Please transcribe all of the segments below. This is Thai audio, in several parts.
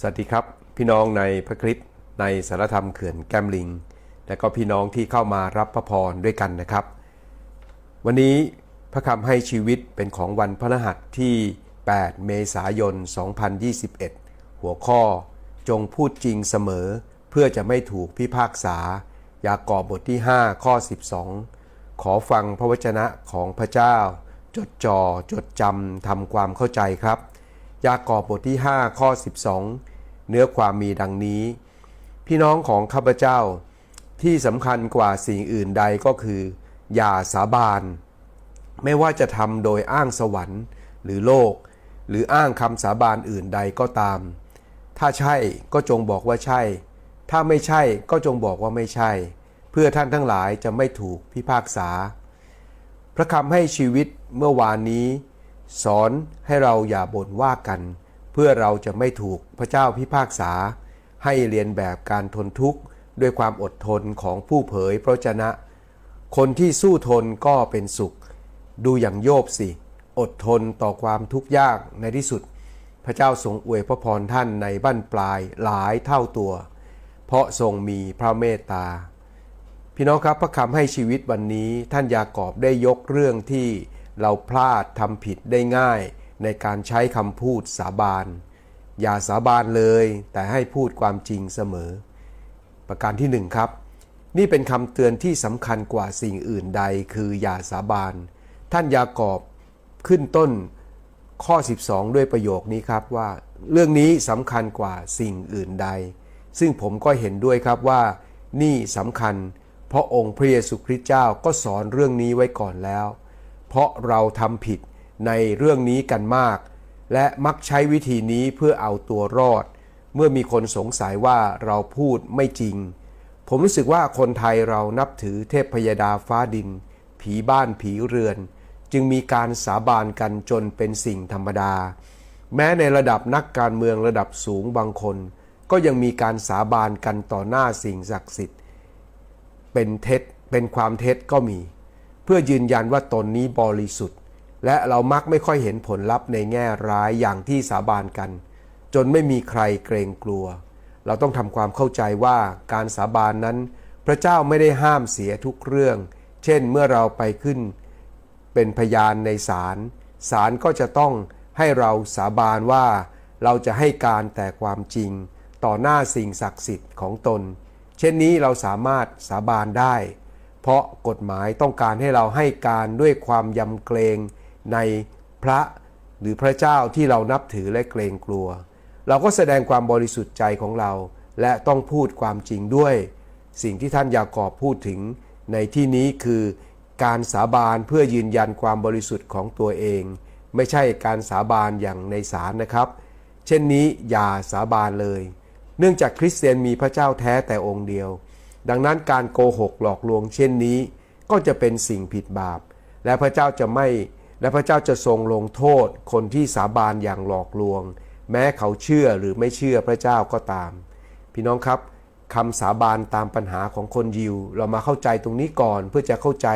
สวัสดีครับ พี่น้องในพระคริสต์ในสารธรรมเขื่อนแกมลิง และก็พี่น้องที่เข้ามารับพระพรด้วยกันนะครับ วันนี้พระคำให้ชีวิตเป็นของวันพฤหัสที่ 8 เมษายน 2021 หัวข้อจงพูดจริงเสมอ เพื่อจะไม่ถูกพิพากษา ยากอบบทที่ 5 ข้อ 12 ขอฟังพระวจนะของพระเจ้า จดจ่อจดจำทำความเข้าใจครับ ยากอบบทที่ 5 ข้อ 12 เนื้อความมีดังนี้ พี่น้องของข้าพเจ้า ที่สำคัญกว่าสิ่งอื่นใดก็คือ อย่าสาบาน ไม่ว่าจะทำโดยอ้างสวรรค์ หรือโลก หรืออ้างคำสาบานอื่นใดก็ตาม ถ้าใช่ก็จงบอกว่าใช่ ถ้าไม่ใช่ก็จงบอกว่าไม่ใช่ เพื่อท่านทั้งหลายจะไม่ถูกพิพากษา พระคำให้ชีวิตเมื่อวานนี้ สอนให้เราอย่าบ่นว่ากัน พื่อเราจะไม่ถูกพระเจ้าพิพากษา ให้เรียนแบบการทนทุกข์ ด้วยความอดทนของผู้เผยพระวจนะ คนที่สู้ทนก็เป็นสุข ดูอย่างโยบสิ อดทนต่อความทุกข์ยากในที่สุด พระเจ้าทรงอวยพระพรท่านในบั้นปลายหลายเท่าตัว เพราะทรงมีพระเมตตา พี่น้องครับพระคำให้ชีวิตวันนี้ท่านยากอบได้ยกเรื่องที่เราพลาดทำผิดได้ง่าย ในการใช้คำพูดสาบาน อย่าสาบานเลย แต่ให้พูดความจริงเสมอ ประการที่หนึ่งครับนี่เป็นคำเตือนที่สำคัญกว่าสิ่งอื่นใดคืออย่าสาบาน ท่านยากอบขึ้นต้นข้อ 12 ด้วยประโยคนี้ครับว่า เรื่องนี้สำคัญกว่าสิ่งอื่นใด ซึ่งผมก็เห็นด้วยครับว่า นี่สำคัญ เพราะองค์พระเยซูคริสต์เจ้าก็สอนเรื่องนี้ไว้ก่อนแล้ว เพราะเราทำผิด ในเรื่องนี้กันมาก และมักใช้วิธีนี้เพื่อเอาตัวรอด เมื่อมีคนสงสัยว่าเราพูดไม่จริง ผมรู้สึกว่าคนไทยเรานับถือเทพพยดาฟ้าดิน ผีบ้านผีเรือน จึงมีการสาบานกันจนเป็นสิ่งธรรมดา แม้ในระดับนักการเมืองระดับสูงบางคน ก็ยังมีการสาบานกันต่อหน้าสิ่งศักดิ์สิทธิ์ เป็นเท็จเป็นความเท็จก็มี เพื่อยืนยันว่าตนนี้บริสุทธิ์ และเรามักไม่ค่อยเห็นผลลัพธ์ในแง่ร้ายอย่างที่สาบานกัน จนไม่มีใครเกรงกลัว เราต้องทำความเข้าใจว่าการสาบานนั้น พระเจ้าไม่ได้ห้ามเสียทุกเรื่อง เช่นเมื่อเราไปขึ้น เป็นพยานในศาลศาลก็จะต้องให้เราสาบานว่า เราจะให้การแต่ความจริง ต่อหน้าสิ่งศักดิ์สิทธิ์ของตน เช่นนี้เราสามารถสาบานได้ เพราะกฎหมายต้องการให้เราให้การด้วยความยำเกรง ในพระหรือพระเจ้าที่เรานับถือและเกรงกลัว เราก็แสดงความบริสุทธิ์ใจของเรา และต้องพูดความจริงด้วย สิ่งที่ท่านยากอบพูดถึง ในที่นี้คือการสาบานเพื่อยืนยันความบริสุทธิ์ของตัวเอง ไม่ใช่การสาบานอย่างในศาลนะครับ เช่นนี้อย่าสาบานเลย เนื่องจากคริสเตียนมีพระเจ้าแท้แต่องค์เดียว ดังนั้นการโกหกหลอกลวงเช่นนี้ ก็จะเป็นสิ่งผิดบาป และพระเจ้าจะไม่ และพระเจ้าจะทรงลงโทษคนที่สาบานอย่างหลอกลวง แม้เขาเชื่อหรือไม่เชื่อพระเจ้าก็ตาม พี่น้องครับคำสาบานตามปัญหาของคนยิว เรามาเข้าใจตรงนี้ก่อนเพื่อจะเข้าใจ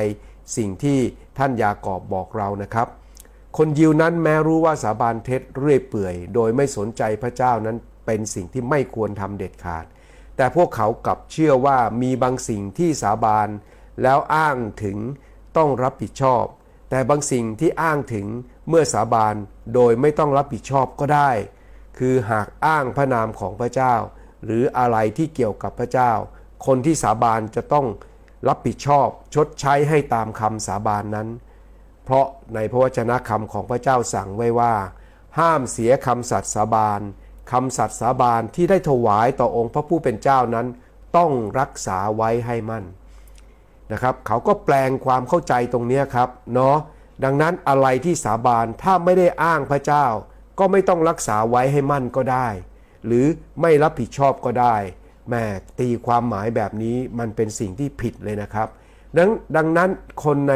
สิ่งที่ท่านยากอบบอกเรานะครับ คนยิวนั้นแม้รู้ว่าสาบานเท็จเรื่อยเปื่อย โดยไม่สนใจพระเจ้านั้นเป็นสิ่งที่ไม่ควรทำเด็ดขาด แต่พวกเขากลับเชื่อว่ามีบางสิ่งที่สาบานแล้วอ้างถึงต้องรับผิดชอบ แต่บางสิ่งที่อ้างถึงเมื่อสาบานโดยไม่ต้องรับผิดชอบก็ได้ คือหากอ้างพระนามของพระเจ้า หรืออะไรที่เกี่ยวกับพระเจ้า คนที่สาบานจะต้องรับผิดชอบชดใช้ให้ตามคำสาบานนั้น เพราะในพระวจนะคำของพระเจ้าสั่งไว้ว่า ห้ามเสียคำสัตย์สาบานคำสัตย์สาบานที่ได้ถวายต่อองค์พระผู้เป็นเจ้านั้น ต้องรักษาไว้ให้มั่น นะครับเขาก็แปลงความเข้าใจตรงนี้ครับเนาะดังนั้นอะไรที่สาบานถ้าไม่ได้อ้างพระเจ้า ก็ไม่ต้องรักษาไว้ให้มั่นก็ได้ หรือไม่รับผิดชอบก็ได้แม่ตีความหมายแบบนี้มันเป็นสิ่งที่ผิดเลยนะครับ ดังดังนั้นคนใน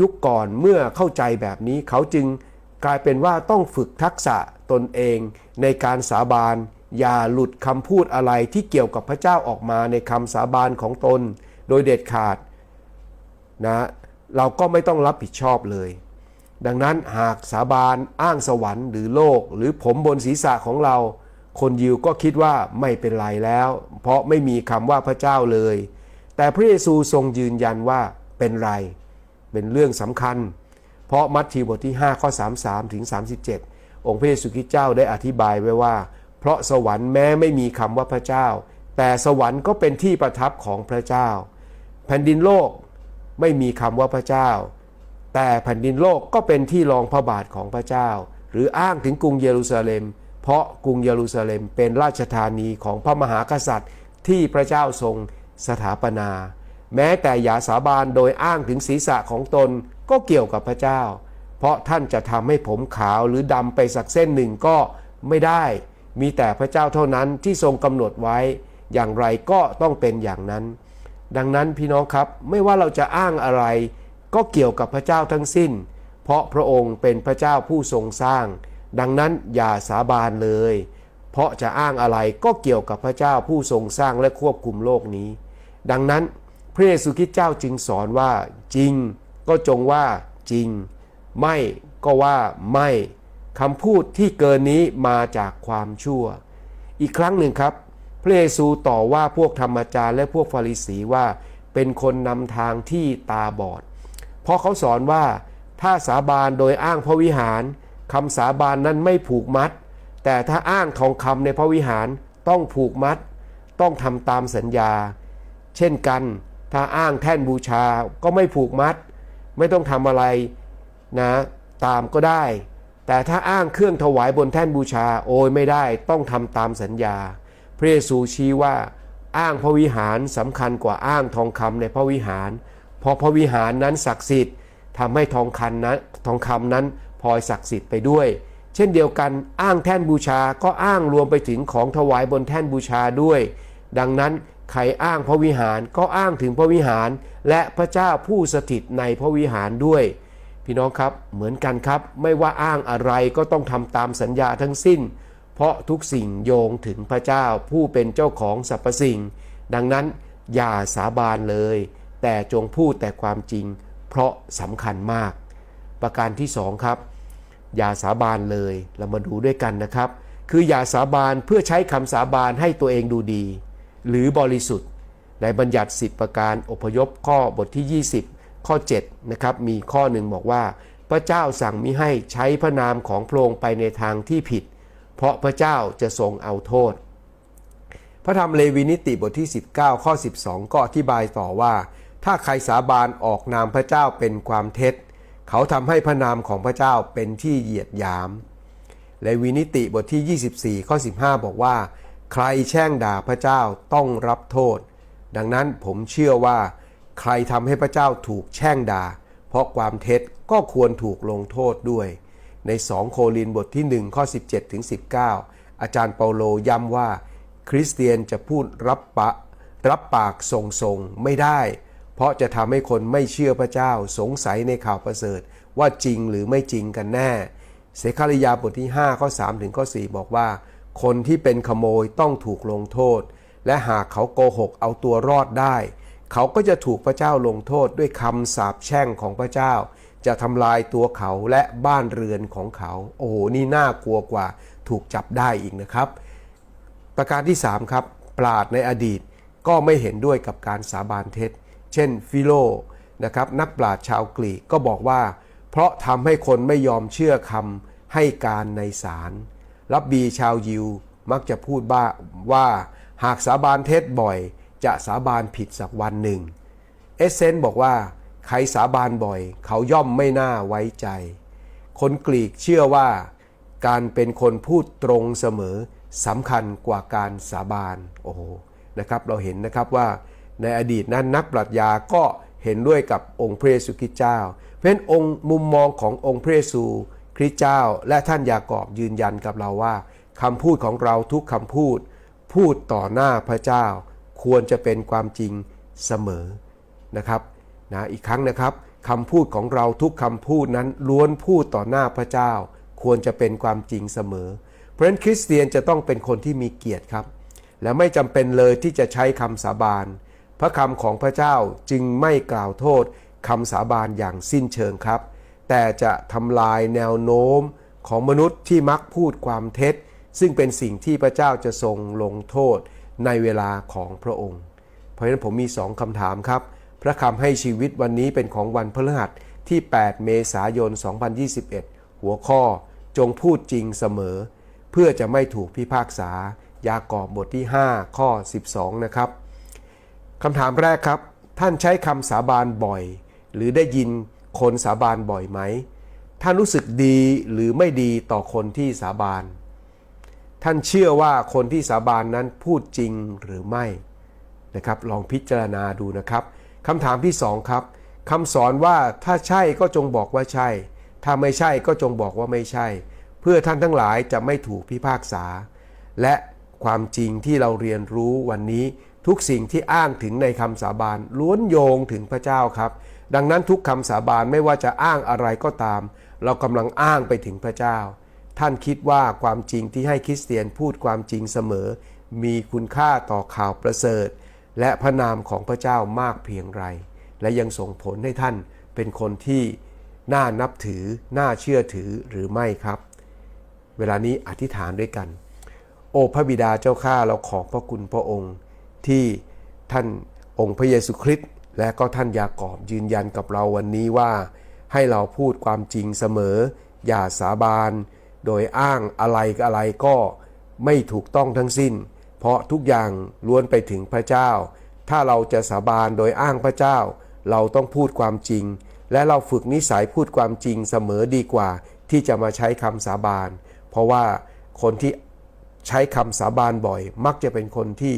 ยุคก่อนเมื่อเข้าใจแบบนี้เขาจึงกลายเป็นว่าต้องฝึกทักษะตนเองในการสาบาน อย่าหลุดคำพูดอะไรที่เกี่ยวกับพระเจ้าออกมาในคำสาบานของตน โดยเด็ดขาดนะเราก็ไม่ต้องรับผิดชอบเลย ดังนั้นหากสาบานอ้างสวรรค์หรือโลก หรือผมบนศีรษะของเรา คนยิวก็คิดว่าไม่เป็นไรแล้ว เพราะไม่มีคำว่าพระเจ้าเลย แต่พระเยซูทรงยืนยันว่าเป็นไร เป็นเรื่องสำคัญ เพราะมัทธิวบทที่ 5 ข้อ 33 ถึง 37 องค์พระเยซูคริสต์เจ้าได้อธิบายไว้ว่า เพราะสวรรค์แม้ไม่มีคำว่าพระเจ้า แต่สวรรค์ก็เป็นที่ประทับของพระเจ้า แผ่นดินโลกไม่มีคำว่าพระเจ้า แต่แผ่นดินโลกก็เป็นที่รองพระบาทของพระเจ้า หรืออ้างถึงกรุงเยรูซาเล็ม เพราะกรุงเยรูซาเล็มเป็นราชธานีของพระมหากษัตริย์ที่พระเจ้าทรงสถาปนา แม้แต่อย่าสาบานโดยอ้างถึงศีรษะของตนก็เกี่ยวกับพระเจ้า เพราะท่านจะทำให้ผมขาวหรือดำไปสักเส้นหนึ่งก็ไม่ได้ มีแต่พระเจ้าเท่านั้นที่ทรงกำหนดไว้ อย่างไรก็ต้องเป็นอย่างนั้น ดังนั้นพี่น้องครับไม่ว่าเราจะอ้างอะไร ก็เกี่ยวกับพระเจ้าทั้งสิ้น เพราะพระองค์เป็นพระเจ้าผู้ทรงสร้าง ดังนั้นอย่าสาบานเลย เพราะจะอ้างอะไรก็เกี่ยวกับพระเจ้าผู้ทรงสร้างและควบคุมโลกนี้ ดังนั้นพระเยซูคริสต์เจ้าจึงสอนว่า จริง ก็จงว่าจริง ไม่ก็ว่าไม่คำพูดที่เกินนี้มาจากความชั่ว อีกครั้งหนึ่งครับ พระเยซูต่อว่าพวกธรรมจารย์และพวกฟาริสีว่าเป็นคนนำทางที่ตาบอด เพราะเขาสอนว่าถ้าสาบานโดยอ้างพระวิหารคำสาบานนั้นไม่ผูกมัด แต่ถ้าอ้างทองคำในพระวิหารต้องผูกมัด ต้องทำตามสัญญา เช่นกัน ถ้าอ้างแท่นบูชาก็ไม่ผูกมัด ไม่ต้องทำอะไรนะตามก็ได้ แต่ถ้าอ้างเครื่องถวายบนแท่นบูชาโอยไม่ได้ต้องทำตามสัญญา ระเยซูชี้ว่าอ้างพระวิหารสำคัญกว่าอ้างทองคำในพระวิหาร เพราะพระวิหารนั้นศักดิ์สิทธิ์ทำให้ทองคันนั้นทองคำนั้นพลอยศักดิ์สิทธิ์ไปด้วย เช่นเดียวกันอ้างแท่นบูชาก็อ้างรวมไปถึงของถวายบนแท่นบูชาด้วย ดังนั้นใครอ้างพระวิหารก็อ้างถึงพระวิหาร และพระเจ้าผู้สถิตในพระวิหารด้วย พี่น้องครับเหมือนกันครับ ไม่ว่าอ้างอะไรก็ต้องทำตามสัญญาทั้งสิ้น เพราะทุกสิ่งโยงถึงพระเจ้าผู้เป็นเจ้าของสรรพสิ่ง ดังนั้นอย่าสาบานเลย แต่จงพูดแต่ความจริง เพราะสำคัญมาก ประการที่สองครับ อย่าสาบานเลยเรามาดูด้วยกันนะครับ คืออย่าสาบานเพื่อใช้คำสาบานให้ตัวเองดูดี หรือบริสุทธิ์ ในบัญญัติ 10 ประการอพยพข้อบทที่ 20 ข้อ7นะครับมีข้อหนึ่งบอกว่า พระเจ้าสั่งมิให้ใช้พระนามของพระองค์ไปในทางที่ผิด เพราะพระเจ้าจะทรงเอาโทษ พระธรรมเลวีนิติบทที่ 19 ข้อ 12 ก็อธิบายต่อว่า ถ้าใครสาบานออกนามพระเจ้าเป็นความเท็จ เขาทำให้พระนามของพระเจ้าเป็นที่เหยียดหยาม เลวีนิติบทที่ 24 ข้อ 15 บอกว่า ใครแช่งด่าพระเจ้าต้องรับโทษ ดังนั้นผมเชื่อว่า ใครทำให้พระเจ้าถูกแช่งด่า เพราะความเท็จก็ควรถูกลงโทษด้วย ใน 2 โครินบทที่ 1 ข้อ 17 ถึง 19 อาจารย์เปาโลย้ำว่า คริสเตียนจะพูดรับปะรับปากทรงๆไม่ได้ เพราะจะทำให้คนไม่เชื่อพระเจ้าสงสัยในข่าวประเสริฐ ว่าจริงหรือไม่จริงกันแน่ เสคาริยาบทที่ 5 ข้อ 3 ถึงข้อ 4 บอกว่า คนที่เป็นขโมยต้องถูกลงโทษ และหากเขาโกหกเอาตัวรอดได้ เขาก็จะถูกพระเจ้าลงโทษด้วยคำสาปแช่งของพระเจ้า จะทำลายตัวเขาและบ้านเรือนของเขา โอ้โห นี่น่ากลัวกว่าถูกจับได้อีกนะครับ ประการที่ 3 ครับปราดในอดีตก็ไม่เห็นด้วยกับการสาบานเท็จ เช่นฟิโลนะครับนักปราดชาวกรีกก็บอกว่า เพราะทำให้คนไม่ยอมเชื่อคำให้การในศาลรับบีชาวยิวมักจะพูดบ้าว่าหากสาบานเท็จบ่อย จะสาบานผิดสักวันหนึ่ง เอเซนบอกว่า ใครสาบานบ่อย เขาย่อมไม่น่าไว้ใจ คนกรีกเชื่อว่า การเป็นคนพูดตรงเสมอสำคัญกว่าการสาบานโอ้โหนะครับเราเห็นนะครับว่าในอดีตนั้นนักปรัชญาก็เห็นด้วยกับองค์พระเยซูคริสต์เจ้า เพราะฉะนั้นองค์มุมมองขององค์พระเยซูคริสต์เจ้า และท่านยากอบยืนยันกับเราว่าคำพูดของเราทุกคำพูด พูดต่อหน้าพระเจ้า ควรจะเป็นความจริงเสมอนะครับ นะอีกครั้งนะครับคำพูดของเราทุกคำพูดนั้นล้วนพูดต่อหน้าพระเจ้า ควรจะเป็นความจริงเสมอ เพราะฉะนั้นคริสเตียนจะต้องเป็นคนที่มีเกียรติครับ และไม่จำเป็นเลยที่จะใช้คำสาบานพระคำของพระเจ้าจึงไม่กล่าวโทษคำสาบานอย่างสิ้นเชิงครับ แต่จะทำลายแนวโน้มของมนุษย์ที่มักพูดความเท็จ ซึ่งเป็นสิ่งที่พระเจ้าจะทรงลงโทษในเวลาของพระองค์ เพราะฉะนั้นผมมีสองคำถามครับ พระคำให้ชีวิตวันนี้เป็นของวันพฤหัสที่ 8 เมษายน 2021 หัวข้อจงพูดจริงเสมอ เพื่อจะไม่ถูกพิพากษา ยากอบบทที่ 5 ข้อ 12 นะครับคำถามแรกครับ ท่านใช้คำสาบานบ่อย หรือได้ยินคนสาบานบ่อยไหม ท่านรู้สึกดีหรือไม่ดีต่อคนที่สาบาน ท่านเชื่อว่าคนที่สาบานนั้นพูดจริงหรือไม่นะครับ ลองพิจารณาดูนะครับ คำถามที่สองครับคำสอนว่าถ้าใช่ก็จงบอกว่าใช่ ถ้าไม่ใช่ก็จงบอกว่าไม่ใช่ เพื่อท่านทั้งหลายจะไม่ถูกพิพากษา และความจริงที่เราเรียนรู้วันนี้ทุกสิ่งที่อ้างถึงในคำสาบานล้วนโยงถึงพระเจ้าครับ ดังนั้นทุกคำสาบานไม่ว่าจะอ้างอะไรก็ตาม เรากำลังอ้างไปถึงพระเจ้า ท่านคิดว่าความจริงที่ให้คริสเตียนพูดความจริงเสมอ มีคุณค่าต่อข่าวประเสริฐ และพระนามของพระเจ้ามากเพียงไร และยังส่งผลให้ท่านเป็นคนที่น่านับถือ น่าเชื่อถือหรือไม่ครับ เวลานี้อธิษฐานด้วยกัน โอ้พระบิดาเจ้าข้าเราขอบพระคุณพระองค์ ที่ท่านองค์พระเยซูคริสต์และก็ท่านยากอบยืนยันกับเราวันนี้ว่า ให้เราพูดความจริงเสมอ อย่าสาบาน โดยอ้างอะไรอะไรก็ไม่ถูกต้องทั้งสิ้น เพราะทุกอย่างล้วนไปถึงพระเจ้า ถ้าเราจะสาบานโดยอ้างพระเจ้า เราต้องพูดความจริง และเราฝึกนิสัยพูดความจริงเสมอดีกว่า ที่จะมาใช้คำสาบาน เพราะว่าคนที่ใช้คำสาบานบ่อย มักจะเป็นคนที่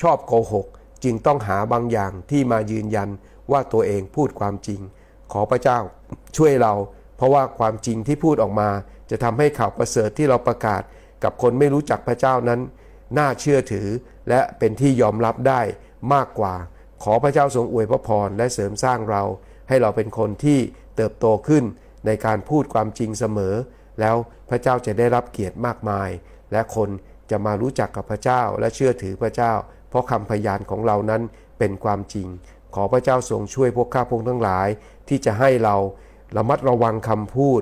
ชอบโกหก จึงต้องหาบางอย่างที่มายืนยันว่าตัวเองพูดความจริง ขอพระเจ้าช่วยเรา เพราะว่าความจริงที่พูดออกมา จะทำให้ข่าวประเสริฐที่เราประกาศ กับคนไม่รู้จักพระเจ้านั้น น่าเชื่อถือ และเป็นที่ยอมรับได้มากกว่า ขอพระเจ้าทรงอวยพระพรและเสริมสร้างเรา ให้เราเป็นคนที่เติบโตขึ้นในการพูดความจริงเสมอ แล้วพระเจ้าจะได้รับเกียรติมากมาย และคนจะมารู้จักกับพระเจ้าและเชื่อถือพระเจ้า เพราะคำพยานของเรานั้นเป็นความจริง ขอพระเจ้าทรงช่วยพวกข้าพงทั้งหลาย ที่จะให้เราระมัดระวังคำพูด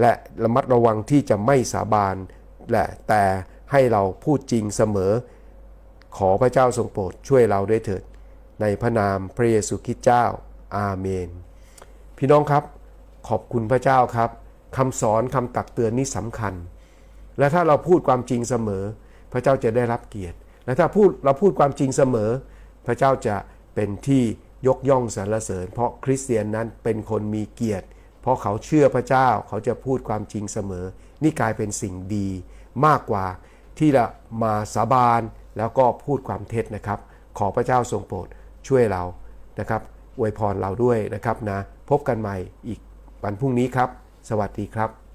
และระมัดระวังที่จะไม่สาบานและแต่ ให้เราพูดจริงเสมอ ขอพระเจ้าทรงโปรดช่วยเราด้วยเถิด ในพระนามพระเยซูคริสต์เจ้า อาเมน พี่น้องครับ ขอบคุณพระเจ้าครับคำสอนคำตักเตือนนี้สำคัญ และถ้าเราพูดความจริงเสมอ พระเจ้าจะได้รับเกียรติ และถ้าพูดเราพูดความจริงเสมอ พระเจ้าจะเป็นที่ยกย่องสรรเสริญ เพราะคริสเตียนนั้นเป็นคนมีเกียรติ เพราะเขาเชื่อพระเจ้าเขาจะพูดความจริงเสมอ นี่กลายเป็นสิ่งดีมากกว่า ที่จะมาสาบานแล้วก็พูดความเท็จนะครับ ขอพระเจ้าทรงโปรดช่วยเรานะครับอวยพรเราด้วยนะครับนะพบกันใหม่อีกวันพรุ่งนี้ครับ สวัสดีครับ